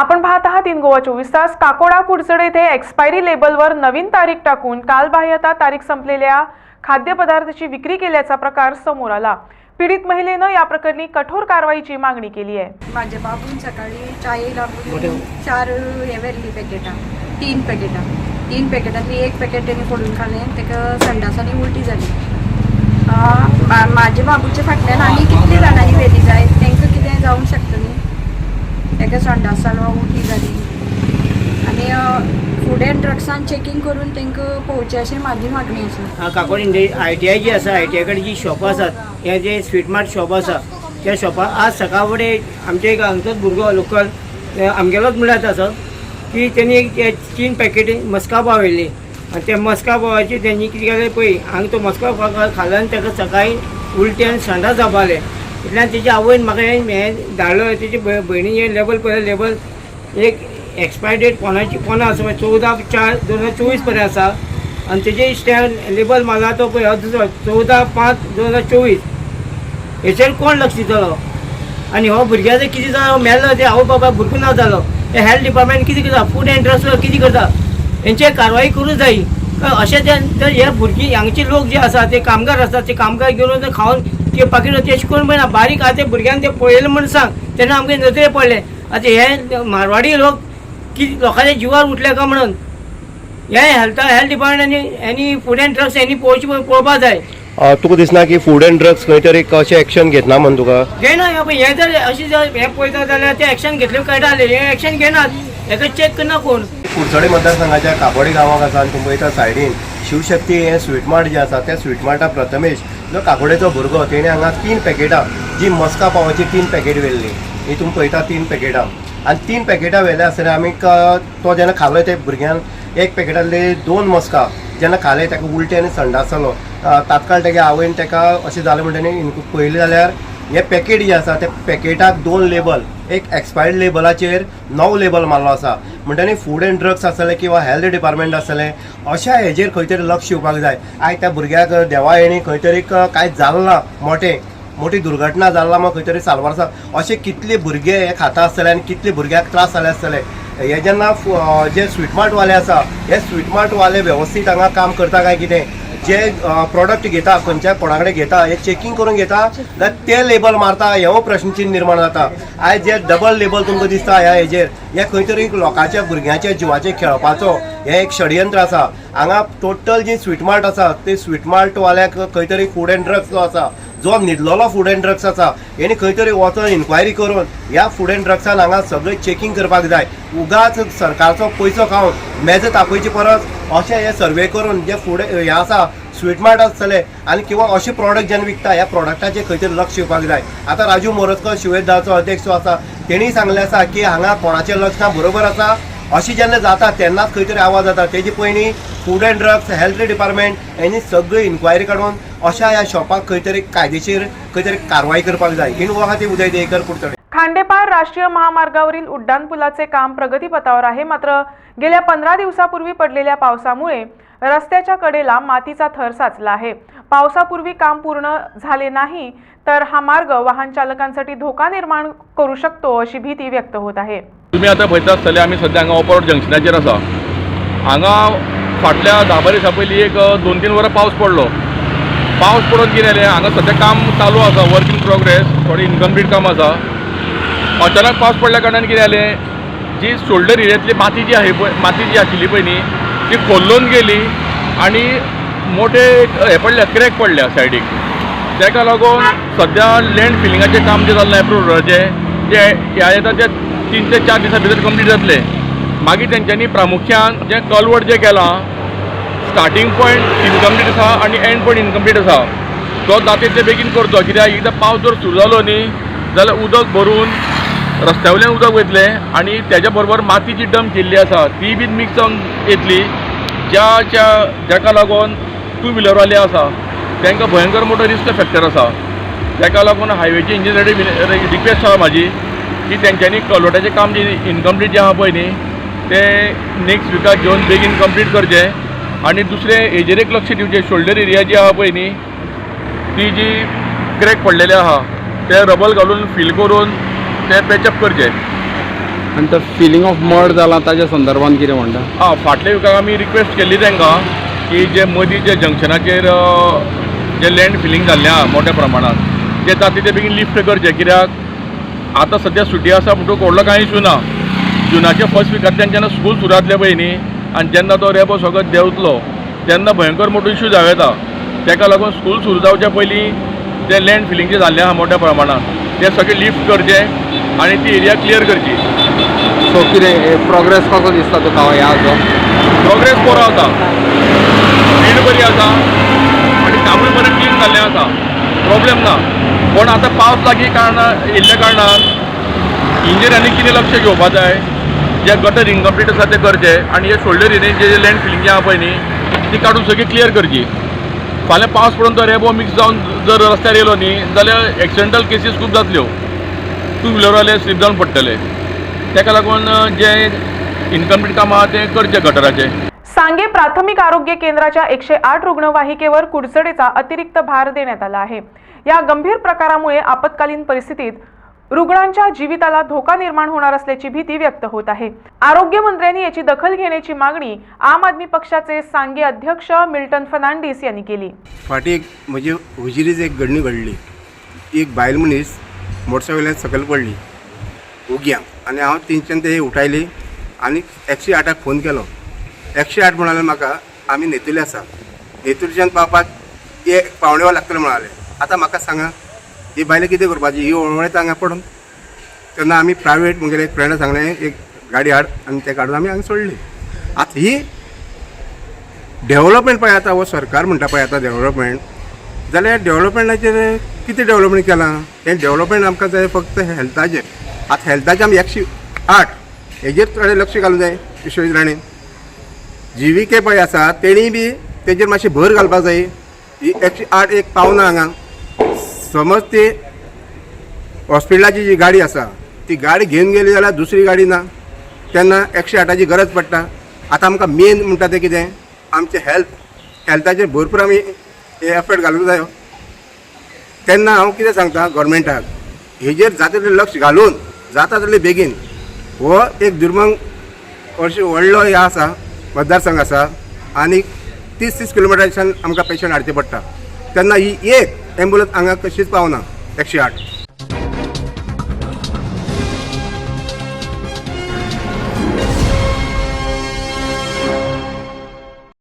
आपण पाहत आहात इन गोवा चोवीस तास. काकोडा कुडचड येथे एक्सपायरी लेबलवर नवीन तारीख टाकून कालबाह्यता तारीख संपलेल्या खाद्यपदार्थाची विक्री केल्याचा प्रकार समोर आला. पीडित महिलेनं या प्रकरणी कठोर कारवाईची मागणी केली आहे. माझ्या बाबून सकाळी चाये लागून चार हे व्हेल्ली पॅकेटां तीन पॅकेटां तीन पॅकेटांतली एक पॅकेट तेणी फोडून खालें ताका संडासांनी उलटी जाली आ, मा- म्हाजे बाबूचे फाटल्यान आनी कितली जाणांनी व्हेली जाय तांकां कितें जावंक शकता न्ही ताका संडास जालो उलटी जाली आनी फूड एंड ड्रग्सान चेकींग करून तांकां पोवचें अशें म्हाजी मागणी आसा हा India I T I G आसा आय टी आय कडेन जी शॉपां आसात हे जे स्वीट मार्ट शॉप आसा त्या शॉपार आज सकाळ फुडें आमचे एक हांगचोच भुरगो लोकल आमगेलोच म्हळ्यार आसा की तेणी एक तीन पॅकेटी मस्का पाव व्हेल्ली आनी त्या मस्का पावाची तेणी कितें केलें पळय हांगा तो मस्का पाव खालो आनी ताका सकाळीं उलटी आनी संडास जावपाले इतल्यान तेजी आवयन म्हाका हें हें धाडलो तेजी भयणी हें लेबल पळय लेबल एक एक्सपायर डेट पोनाची पोना आसा चवदा चार दोन हजार चोवीसपर्यंत आसा आनी तेजे स्टॅम्प लेबल मारला तो पळय दुसरो चवदा पांच दोन हजार चोवीस. हेचेर कोण लक्ष दितलो आनी हो भुरग्याचो कितें जालो मेल्लो ते आवय बाबा भुरगो ना जालो ते हेल्थ डिपार्टमेंट कितें करता? फूड एंड ड्रग्स कितें करता? हेंचेर कारवाई करूंक जायी काय अशें ते जर हे भुरगीं हांगचे लोक जे आसा ते कामगार आसा ते कामगार घेवन खावन ते पाकीट तेश करून पळयना बारीक आहा ते भुरग्यान ते पळयलें म्हण सांग तेन्ना आमगे नदरे पडले आतां हे मारवाडी लोक कितें लोकांच्या जिवार उठले काय म्हणून हे हेल्थ हेल्थ डिपार्टमेंटांनी हेनी फूड एंड ड्रग्स हेनी पळोवची पळोवपा जाय अ, तुका दिसना की फूड एंड ड्रग्स खंय तरी कशें एक्शन घेतना म्हण तुका घेना हे पळय हे जर अशें जर हे पळयता जाल्यार ते एक्शन घेतले कळटाले हे एक्शन घेनात हेका चॅक करना कोण कुडचडे मतदारसंघाच्या कापोडे गांवांत आसा आनी तुमी पळयता सायडीन शिवशक्ती हे स्वीट मार्ट जे आसा त्या स्वीट मार्टा प्रथमेश जो काकोडेचो भुरगो तेणे हांगा तीन पॅकेटां जी मस्का पावाची तीन पॅकेट व्हेल्ली ही तुमी पळयता तीन पॅकेटां आनी तीन पॅकेटां व्हेले आसतना आमी तो जेन्ना खालो ते भुरग्यान एक पॅकेटांतले दोन मस्का जेन्ना खाले ताका उलटे आनी संडास जालो तात्काळ तेगे आवयन ताका अशें जालें म्हणटनी पळयलें जाल्यार हे पॅकेट जे आसा त्या पॅकेटाक दोन लेबल एक एक्सपायर्ड लेबलाचेर नवो लेबल मारलो आसा. म्हणटा फूड एंड ड्रग्स आसतले किंवा हेल्थ डिपार्टमेंट आसतलें अशा हेजेर खंय तरी लक्ष येवपाक जाय. आयज त्या भुरग्याक देवा येणी खंय तरी कांय जालना ना मोटें मोठी दुर्घटना जाल्ला मग खंय तरी सालवार आसा अशे कितले भुरगे हे खाता आसतले आनी कितले भुरग्याक त्रास जाले आसतले हे जेन्ना जे स्वीट वाले आसा हे स्वीट वेवस्थीत हांगा काम करता काय कितें? जे प्रॉडक्ट घेता खंयच्या कोणा कडेन घेता हे चेकींग करून घेता जाल्यार ते लेबल मारता हेवो हो प्रश्नचिन्ह निर्माण जाता आयज जे डबल लेबल तुमकां दिसता ह्या हेजेर हे खंय तरी लोकांच्या भुरग्यांच्या जिवाचेर खेळपाचो हे एक षडयंत्र आसा. हांगा टोटल जी स्वीट मार्ट आसा ते स्वीट मार्ट वाल्याक खंय तरी फूड एंड ड्रग्स जो आसा जो न्हिदलेलो फूड एंड ड्रग्स आसा खंय तरी वचून इन्क्वायरी करून ह्या फूड एंड ड्रग्सान हांगा सगळें चेकींग करपाक जाय. उगाच सरकारचो पयसो खावन मेजत तापयचे परस अशें हे सर्वे करून जे फूड हे आसा स्वीट मार्ट आसतले आनी किंवा अशे प्रॉडक्ट जेन्ना विकता ह्या प्रॉडक्टाचेर खंय तरी लक्ष येवपाक जाय. आतां राजू मोरजकर शिवेदाचो अध्यक्ष जो आसा तेणी सांगलें आसा की हांगा कोणाचें लक्ष ना बरोबर आसा? अशी जेन्ना जाता तेन्नाच खंय तरी आवाज जाता तेजे पयलीं food and drugs health department यांनी सगळी इन्क्वायरी काडून अशा ह्या शॉपाक खंय तरी कायदेशीर खंय तरी कारवाई करपाक जाय. इन गोवा खातीर उदय देकर कुडचडे खांडेपार राष्ट्रीय महामार्गावरील उड्डाणपुलाचे काम प्रगतीपथावर आहे. मात्र गेल्या पंधरा दिवसापूर्वी पडलेल्या पावसामुळे रस्त्याच्या कडेला मातीचा थर साचला आहे. पावसापूर्वी काम पूर्ण झाले नाही तर हा मार्ग वाहन चालकांसाठी धोका निर्माण करू शकतो अशी भीती व्यक्त होत आहे. तुमी आतां पळयता आसतले आमी सद्या हांगा ओपरोड जंक्शनाचेर आसा हांगा फाटल्या धा बारा दिसां पयलीं एक दोन तीन वरां पावस पडलो. पावस पडून कितें जालें हांगा सद्या काम चालू आसा वर्क इन प्रोग्रेस थोडी इनकम्प्लीट काम आसा अचानक पावस पडल्या कारणान कितें जालें जी शोल्डर एरियांतली माती जी आहे पळय माती जी आशिल्ली पळय न्ही ती खोल्लून गेली आनी मोठे एक हे पडल्या क्रॅक पडल्या सायडीक ताका लागून सद्या लँड फिलिंगाचें काम जें जाल्लें एप्रोडाचें जे ह्या येता ते तीन ते चार दिसां भितर कंप्लीट जातले मागीर तेंच्यांनी प्रामुख्यान जें कलवट जें केलां स्टार्टींग पॉयंट इनकम्प्लीट आसा आनी एंड पॉयंट इनकम्प्लीट आसा तो जाता तितले बेगीन करचो कित्याक एकदां पावस जर सुरू जालो न्ही जाल्यार उदक भरून रस्त्या वयल्यान उदक वयतलें आनी तेज्या बरोबर मातीची डंप केल्ली आसा ती बीन मिक्स जावन येतली ज्याच्या जाका लागून टू व्हिलरवाले आसा तांकां भयंकर मोठो रिस्क फॅक्टर आसा ताका लागून हायवेची इंजिनियरी रिक्वेस्ट आसा म्हाजी की तेंच्यांनी कलवटाचें काम जे इनकम्प्लीट जें आहा पळय न्ही तें नेक्स्ट विकाक घेवन बेगीन कंप्लीट करचें. आनी दुसरें हेजेर एक लक्ष दिवचें शोल्डर एरिया जी आहा पळय न्ही ती जी क्रॅक पडलेली आहा ते रबल घालून फील करून ते पॅचअप करचे. आनी तो फिलींग ऑफ मर्ड जाला ताच्या संदर्भान कितें म्हणटा हां फाटल्या विकाक आमी रिक्वेस्ट केल्ली तांकां की जे मदीं जे जंक्शनाचेर जे लँड फिलींग जाल्लें आहा मोठ्या प्रमाणात ते जाता तितले बेगीन लिफ्ट करचे कित्याक आतां सद्या सुटी आसा म्हणटून व्हडलो कांय इशू ना. जुनाच्या फर्स्ट विकांतल्यान जेन्ना स्कूल सुरू जातले पळय न्ही आनी जेन्ना तो रेबो सगळो देंवतलो तेन्ना भयंकर मोठो इशू जावं येता तेका लागून स्कूल सुरू जावच्या पयलीं जे लँड फिलींग जे जाल्लें आहा मोठ्या प्रमाणात. ते सगळे लिफ्ट करचे आनी ती एरिया क्लियर करची. सो कितें प्रोग्रेस कसो दिसता तुका ह्या प्रोग्रेस बरो आसा स्पीड बरी आसा आनी कामूय बरें क्लीन जाल्लें आसा प्रॉब्लेम ना. पूण आतां पावस लागीं कारणान येयल्ल्या कारणान इंजिनियरांनी कितें लक्ष घेवपाक जाय जे गटर इनकम्प्लीट आसा ते करचे. आनी हे शोल्डर एरियेन जे लँड फिलिंग आहा पळय न्ही ती काडून सगळी क्लियर करची. फाल्यां पावस पडून तो रेबो मिक्स जावन जर रस्त्यार येयलो न्ही जाल्यार एक्सिडेंटल केसीस खूब जातल्यो हो. टू व्हिलरवाले स्लीप जावन पडटले तेका लागून जे इनकम्प्लीट काम आहा ते करचे गटराचे. सांगे प्राथमिक आरोग्य केंद्राच्या एकशे आठ रुग्णवाहिकेवर कुडचडेचा अतिरिक्त भार देण्यात आला आहे. या गंभीर प्रकारामुळे आपत्कालीन परिस्थितीत रुग्णांच्या जीविताला धोका निर्माण होणार असल्याची भीती व्यक्त होत आहे. आरोग्यमंत्र्यांनी याची दखल घेण्याची मागणी आम आदमी पक्षाचे सांगे अध्यक्ष मिल्टन फर्नांडिस यांनी केली. फाटी एक म्हणजे हुजिरीच एक घडणी घडली. एक बायल मनीस मोटरसायकलान सकल पडली. उग्यांक आणि हांव तेंच्यान ते उठायली आणि एकशे आठाक फोन केलो. एकशे आठ म्हणाले म्हाका आमी नेतुले आसा नेतुरच्यान पावपाक एक पावणे वर लागतले म्हणाले. आतां म्हाका सांगा ही बायले कितें करपाची ही वळवळेत हांगा पडून? तेन्ना आमी प्रायवेट म्हगेले एक फ्रेंडा सांगलें एक गाडी हाड आनी ते काडून आमी हांगा सोडली. आतां ही डेव्हलपमेंट पळय आतां हो सरकार म्हणटा पळय आतां डेव्हलपमेंट जाल्यार डेव्हलपमेंटाचेर कितें डेव्हलपमेंट केलां? हें डेव्हलपमेंट आमकां जाय फक्त हेल्थाचें आतां हेल्थाचें आमी एकशे आठ. हेजेर थोडें लक्ष घालूंक जाय विश्वविद्यालयान जी व्ही के पळय आसा तेणी बी तेजेर मातशी भर घालपाक जाय. ही एकशे आठ एक पावना हांगा. समज ती हॉस्पिटलाची जी गाडी आसा ती गाडी घेवन गेली जाल्यार दुसरी गाडी ना. तेन्ना एकशे आठाची गरज पडटा. आतां आमकां मेन म्हणटा तें कितें? आमचें हेल्थ हेल्थाचेर भरपूर आमी हे एफर्ट घालूंक जायो. तेन्ना हांव कितें सांगता गोवोरमेंटाक हेजेर जाता तितलें लक्ष घालून जाता तितलें बेगीन. हो एक दुर्मंग वर्ष व्हडलो हे आसा. मतदारसंघ आसा आनी तीस तीस किलोमिटरच्यान आमकां पेशंट हाडचे पडटा. तेन्ना ही एक एम्बुलंस हांगा कशीच पावना एकशे आठ.